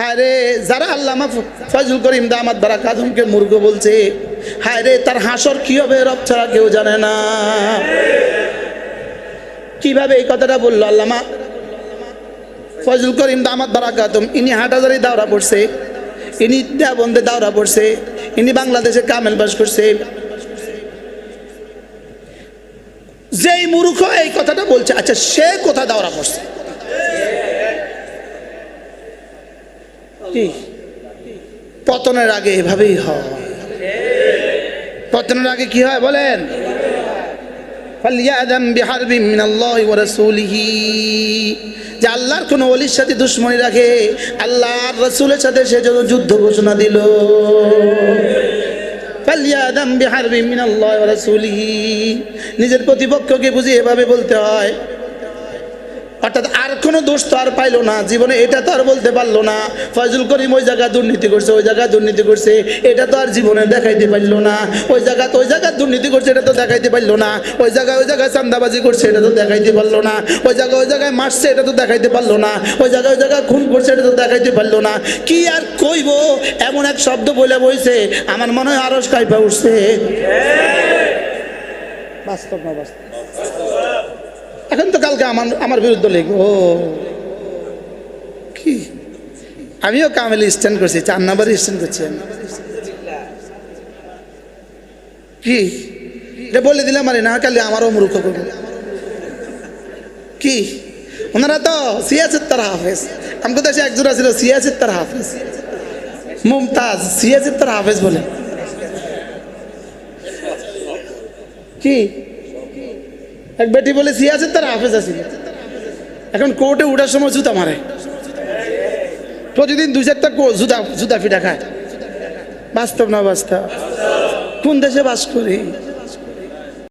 হায় যারা আল্লামা ফজল করিম দামাত বারা কাদমকে মূর্খ বলছে, হায় রে, তার হাসর কি হবে রব ছাড়া কেউ জানে না। কীভাবে এই কথাটা বলল আল্লামা? ফজল করিম দামাত বারা কাদম ইনি হাটাজারি দাওরা পড়ছে, ইনি দেবন্দে দাওরা পড়ছে, ইনি বাংলাদেশে কামেল বাস করছে। যেই মূর্খ এই কথাটা বলছে আচ্ছা সে কোথা দাওরা পড়ছে? পতনের আগে এভাবেই হয়। পতনের আগে কি হয় বলেন? যে আল্লাহর কোন ওলির সাথে দুশ্মনী রাখে, আল্লাহর রাসূলের সাথে সে যেন যুদ্ধ ঘোষণা দিল। নিজের প্রতিপক্ষকে বুঝি এভাবে বলতে হয় অর্থাৎ আর কোনো দোষ তো আর পাইলো না। জীবনে এটা তো আর বলতে পারল না। ফজল করিম ওই জায়গায় দুর্নীতি করছে ওই জায়গায় দুর্নীতি করছে এটা তো আর জীবনে দেখাইতে পারল না। ওই জায়গা ওই জায়গায় দুর্নীতি করছে এটা তো দেখাইতে পারল না। ওই জায়গায় ওই জায়গায় চান্দাবাজি করছে এটা তো দেখাইতে পারল না। ওই জায়গায় ওই জায়গায় মারছে এটা তো দেখাইতে পারল না। ওই জায়গায় ওই জায়গায় খুন করছে এটা তো দেখাইতে পারল না। কি আর কইব? এমন এক শব্দ বলে বইছে আমার মনে হয় আরস কাইপা উঠছে। বাস্তব না বাস্তব? এখন তো কালকে আমার আমার বিরুদ্ধে লিখব ও। কি? আমিও কামেল স্ট্যান্ড করছি, চার নাম্বারে স্ট্যান্ড করছি কি? বলে দিলাম আরে, না কালি আমারও মূর্খ করবে। কি? ওনারা তো সিয়াসিত্তার হাফেজ। আমাকে দেশে একজন ছিল সিয়াসিত্তার হাফেজ। মুমতাজ সিয়াসিত্তার হাফেজ বলে। কি? এক বেটি বলে সি আছে তার, হাফেজ আছে। এখন কোর্টে উঠার সময় জুতা মারে। প্রতিদিন দুই চারটা জুতা জুতা ফিটা খায়। বাস্তব না বাস্তব? কোন দেশে বাস করি?